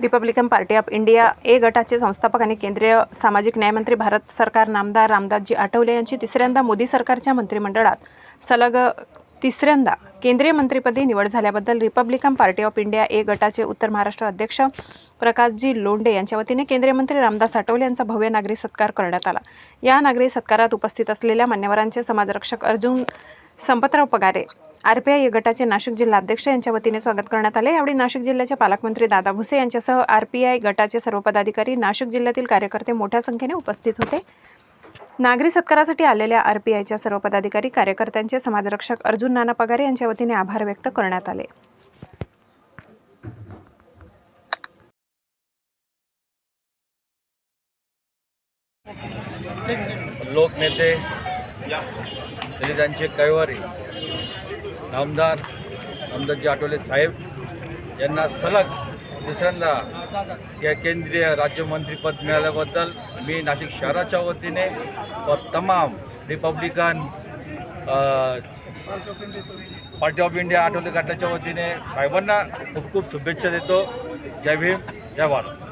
Republican Party of India A गटाचे संस्थापक आणि केंद्रीय सामाजिक न्यायमंत्री भारत सरकार नामदार रामदासजी आठवले यांची तिसऱ्यांदा मोदी सरकारच्या मंत्रिमंडळात सलग तिसऱ्यांदा केंद्रीय मंत्रिपदी निवड झाल्याबद्दल Republican Party of India A गटाचे उत्तर महाराष्ट्र अध्यक्ष प्रकाशजी लोंढे यांच्या वतीने केंद्रीय मंत्री रामदास आठवले यांचा भव्य नागरी सत्कार करण्यात आला. या नागरी सत्कारात उपस्थित असलेल्या मान्यवरांचे समाजरक्षक Arjun Sampatrao Pagare. R P I या गटाचे नाशिक जिल्हाध्यक्ष यांच्या वतीने स्वागत करण्यात आले. यावेळी नाशिक जिल्ह्याचे पालकमंत्री दादा भुसे यांच्यासह आर पी आय गटाचे सर्व पदाधिकारी नाशिक जिल्ह्यातील कार्यकर्ते मोठ्या संख्येने उपस्थित होते. नागरी सत्कारासाठी आलेल्या आर पी आयच्या सर्व पदाधिकारी कार्यकर्त्यांचे समाजरक्षक अर्जुन नाना पगारे यांच्या वतीने आभार व्यक्त करण्यात आले. लोकनेते दलितांचे कैवारी नामदार नामदारजी आठवले साहेब यांना सलग दुसऱ्यांदा या केंद्रीय राज्यमंत्रीपद मिळाल्याबद्दल मी नाशिक शहराच्या वतीने व तमाम Republican Party of India Athawale गटाच्या वतीने साहेबांना खूप खूप शुभेच्छा देतो. जय भीम जय भारत.